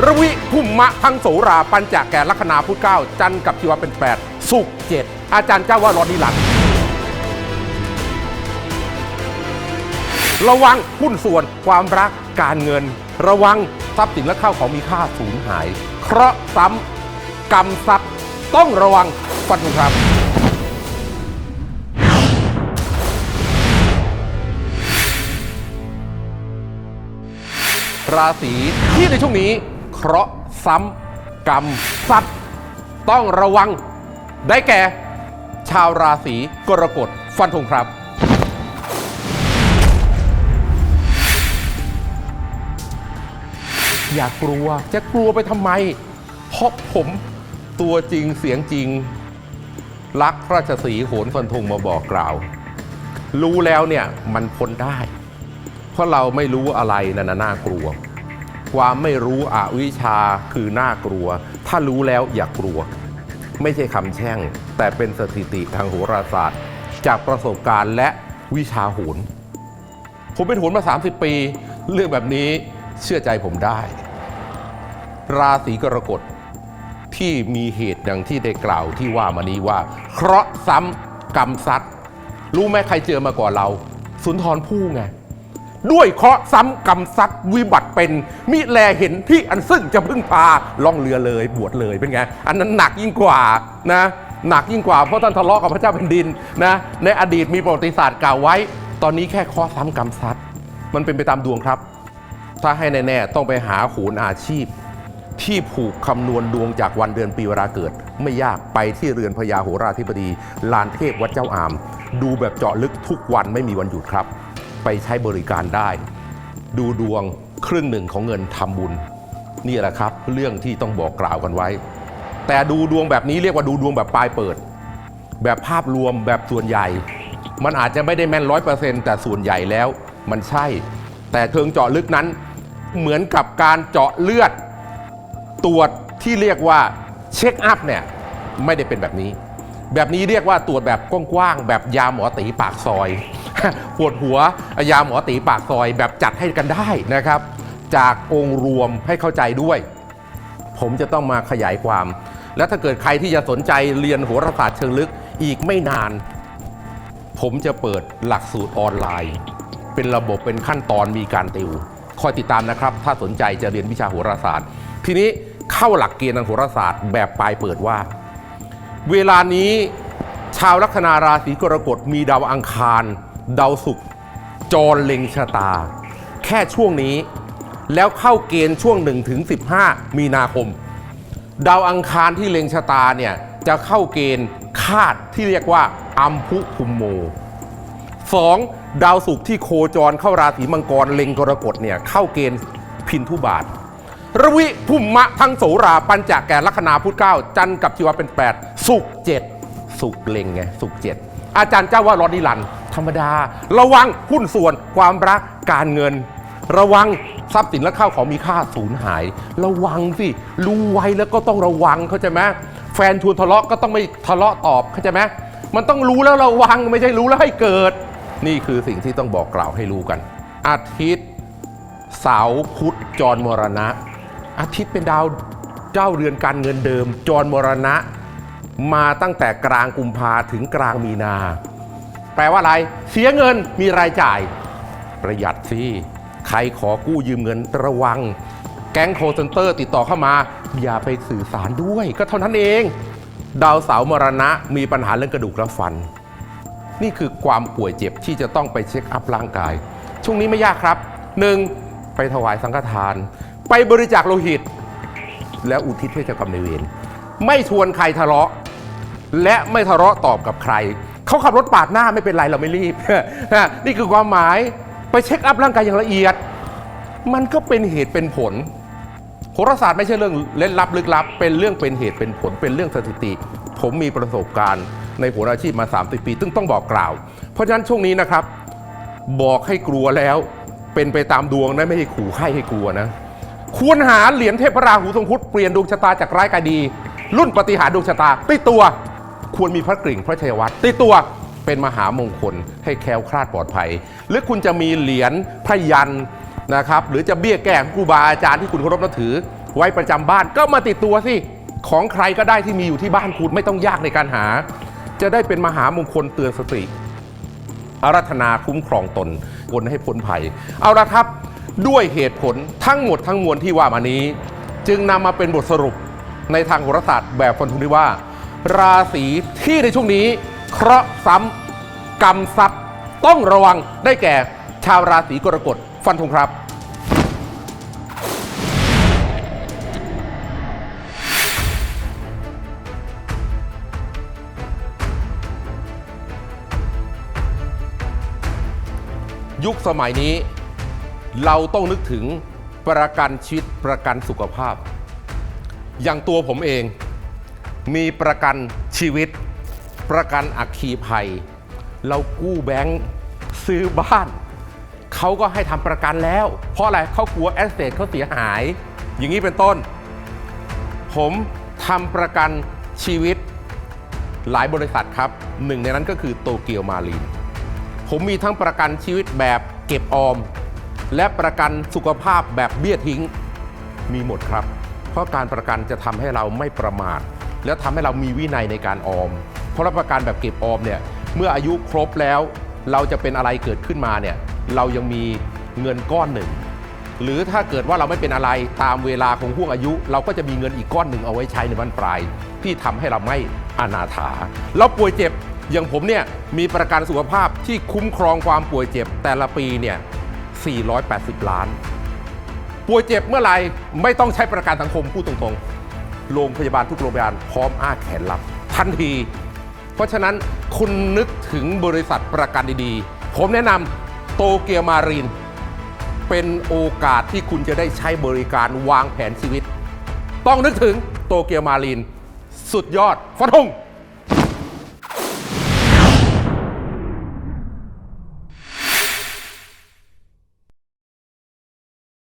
ระวิภุมมะพังโสราปัญจแก่ลัคนาพุทธเก้าจันทร์กับชีวะเป็นแปดสุกเจ็ดอาจารย์เจ้าว่ารอดนิรันดร์ระวังหุ้นส่วนความรักการเงิน ระวังทรัพย์สินและข้าวของมีค่าสูญหาย เคราะห์ซ้ำกรรมทรัพย์ต้องระวังฟันธงครับ ราศีที่ในช่วงนี้ เคราะห์ซ้ำกรรมซัดต้องระวังได้แก่ ชาวราศีกรกฎฟันธงครับ อย่ากลัวจะกลัวไปทำไม เพราะผมตัวจริงเสียงจริง รักราชสีโหนฟันธงมาบอกกล่าว รู้แล้วเนี่ยมันพ้นได้ เพราะเราไม่รู้อะไรนั่นนะน่ากลัว ความไม่รู้อวิชชาคือน่ากลัว ถ้ารู้แล้วอย่ากลัว ไม่ใช่คำแช่ง แต่เป็นสถิติทางโหราศาสตร์ จากประสบการณ์และวิชาโหนผมเป็นโหนมา 30 ปี เรื่องแบบนี้เชื่อใจผมได้ ราศีกรกฎที่มีเหตุดังที่ได้กล่าวที่ว่ามานี้ว่า เคราะห์ซ้ำกรรมซัดรู้ไหมใครเจอมาก่อนเรา สุนทรภู่ไง ด้วยเคราะห์ซ้ำกรรมซัดวิบัติเป็น มิแลเห็นที่อันซึ่งจะพึ่งพาล่องเรือเลยบวชเลยเป็นไง อันนั้นหนักยิ่งกว่านะหนักยิ่งกว่าเพราะท่านทะเลาะกับพระเจ้าแผ่นดินนะในอดีตมีประวัติศาสตร์กล่าวไว้ ตอนนี้แค่เคราะห์ซ้ำกรรมซัดมันเป็นไปตามดวงครับ ถ้าให้แน่ๆต้องไปหาโหนอาชีพ ที่ผูกคำนวณดวงจากวันเดือนปีเวลาเกิด ไม่ยากไปที่เรือนพญาโหราธิบดี ลานเทพวัดเจ้าอาม ดูแบบเจาะลึกทุกวันไม่มีวันหยุดครับ ไปใช้บริการได้ ดูดวงครึ่งหนึ่งของเงินทำบุญ นี่แหละครับ เรื่องที่ต้องบอกกล่าวกันไว้ แต่ดูดวงแบบนี้เรียกว่าดูดวงแบบปลายเปิด แบบภาพรวมแบบส่วนใหญ่ มันอาจจะไม่ได้แม่นร้อยเปอร์เซ็นต์แต่ส่วนใหญ่แล้วมันใช่ แต่เชิงเจาะลึกนั้น เหมือนกับการเจาะเลือด ตรวจที่เรียกว่าเช็คอัพเนี่ยไม่ได้เป็นแบบนี้ แบบนี้เรียกว่าตรวจแบบกว้างๆแบบยาหมอตีปากซอย ปวดหัวยาหมอตีปากซอยแบบจัดให้กันได้นะครับ จากองค์รวมให้เข้าใจด้วย ผมจะต้องมาขยายความ และถ้าเกิดใครที่จะสนใจเรียนโหราศาสตร์เชิงลึกอีกไม่นาน ผมจะเปิดหลักสูตรออนไลน์ เป็นระบบเป็นขั้นตอนมีการติวคอยติดตามนะครับ ถ้าสนใจจะเรียนวิชาโหราศาสตร์ ทีนี้เข้าหลักเกณฑ์ทางโหราศาสตร์แบบปลายเปิดว่า เวลานี้ชาวลัคนาราศีกรกฎมีดาวอังคาร ดาวศุกร์จรเล็งชะตา แค่ช่วงนี้แล้วเข้าเกณฑ์ช่วง1ถึง15 มีนาคม ดาวอังคารที่เล็งชะตาเนี่ยจะเข้าเกณฑ์คาดที่เรียกว่าอัมพุคุมโมสองดาวศุกร์ที่โคจรเข้าราศีมังกรเล็งกรกฎเนี่ยเข้าเกณฑ์พินทุบาทระวิภุมมะทั้งโสราปัญจแก่ลัคนาพุทธเก้าจันทร์กับชีวะเป็น 8 สุกร์เจ็ดสุกเล็งไงสุกเจ็ด อาจารย์เจ้าว่ารอนิรันธรรมดา ระวังหุ้นส่วนความรักการเงิน ระวังทรัพย์สินและข้าวของมีค่าสูญหาย ระวังสิรู้ไว้แล้วก็ต้องระวังเข้าใจไหมแฟนชวนทะเลาะก็ต้องไม่ทะเลาะตอบเข้าใจไหมมันต้องรู้แล้วระวังไม่ใช่รู้แล้วให้เกิด นี่คือสิ่งที่ต้องบอกกล่าวให้รู้กัน อาทิตย์เสาร์พุธจรมรณะ อาทิตย์เป็นดาวเจ้าเรือนการเงินเดิม จรมรณะ มาตั้งแต่กลางกุมภาถึงกลางมีนา แปลว่าอะไร เสียเงินมีรายจ่าย ประหยัดสิใครขอกู้ยืมเงินระวัง แก๊งโคเซนเตอร์ติดต่อเข้ามา อย่าไปสื่อสารด้วย ก็เท่านั้นเอง ดาวเสาร์มรณะมีปัญหาเรื่องกระดูกและฟัน นี่คือความป่วยเจ็บที่จะต้องไปเช็คอัพร่างกาย ช่วงนี้ไม่ยากครับ 1. ไปถวายสังฆทาน ไปบริจาคโลหิต แล้วอุทิศให้เจ้ากรรมนายเวรไม่ชวนใครทะเลาะ และไม่ทะเลาะตอบกับใคร เขาขับรถปาดหน้าไม่เป็นไรเราไม่รีบ นี่คือความหมายไปเช็คอัพร่างกายอย่างละเอียด มันก็เป็นเหตุเป็นผลโหราศาสตร์ไม่ใช่เรื่องเล่นลับลึกลับ เป็นเรื่องเป็นเหตุเป็นผลเป็นเรื่องสถิติ ผมมีประสบการณ์ในโหราชีพมา 30 ปีซึ่งต้องบอกกล่าว เพราะฉะนั้นช่วงนี้นะครับ บอกให้กลัวแล้ว เป็นไปตามดวงนะไม่ใช่ขู่ให้ให้กลัวนะควรหาเหรียญเทพราหูทรงครุดเปลี่ยนดวงชะตาจากร้ายกลายดี รุ่นปฏิหารดวงชะตาติดตัว ควรมีพระกริ่งพระชัยวัตรติดตัวเป็นมหามงคลให้แคล้วคลาดปลอดภัย หรือคุณจะมีเหรียญพระยันนะครับหรือจะเบี้ยแก้ครูบาอาจารย์ที่คุณเคารพนับถือ ไว้ประจำบ้านก็มาติดตัวสิของใครก็ได้ที่มีอยู่ที่บ้านคุณไม่ต้องยากในการหา จะได้เป็นมหามงคลเตือนสติอารัธนาคุ้มครองตนคนให้พ้นภัย เอาละครับ ด้วยเหตุผลทั้งหมดทั้งมวลที่ว่ามานี้ จึงนำมาเป็นบทสรุปในทางโหราศาสตร์แบบฟันธงที่ว่า ราศีที่ในช่วงนี้ เคราะห์ซ้ำกรรมซับต้องระวังได้แก่ชาวราศีกรกฎฟันธงครับ ยุคสมัยนี้ เราต้องนึกถึงประกันชีวิตประกันสุขภาพ อย่างตัวผมเอง มีประกันชีวิต ประกันอัคคีภัย เรากู้แบงค์ซื้อบ้าน เขาก็ให้ทำประกันแล้ว เพราะอะไรเขากลัวแอสเซทเขาเสียหาย อย่างนี้เป็นต้น ผมทำประกันชีวิตหลายบริษัทครับ หนึ่งในนั้นก็คือโตเกียวมารีนผมมีทั้งประกันชีวิตแบบเก็บออม และประกันสุขภาพแบบเบี้ยทิ้งมีหมดครับ เพราะการประกันจะทำให้เราไม่ประมาท และทำให้เรามีวินัยในการออม เพราะรับประกันแบบเก็บออมเนี่ยเมื่ออายุครบแล้ว เราจะเป็นอะไรเกิดขึ้นมาเนี่ยเรายังมีเงินก้อนหนึ่ง หรือถ้าเกิดว่าเราไม่เป็นอะไรตามเวลาของห่วงอายุ เราก็จะมีเงินอีกก้อนหนึ่งเอาไว้ใช้ในวันปลาย ที่ทำให้เราไม่อนาถาเราป่วยเจ็บอย่างผมเนี่ยมีประกันสุขภาพที่คุ้มครองความป่วยเจ็บแต่ละปีเนี่ย480 ล้าน ป่วยเจ็บเมื่อไหร่ไม่ต้องใช้ประกันสังคมพูดตรงๆ โรงพยาบาลทุกโรงพยาบาลพร้อมอ้าแขนรับทันที เพราะฉะนั้นคุณนึกถึงบริษัทประกันดีๆ ผมแนะนำโตเกียวมารีน เป็นโอกาสที่คุณจะได้ใช้บริการวางแผนชีวิต ต้องนึกถึงโตเกียวมารีน สุดยอดฟันธง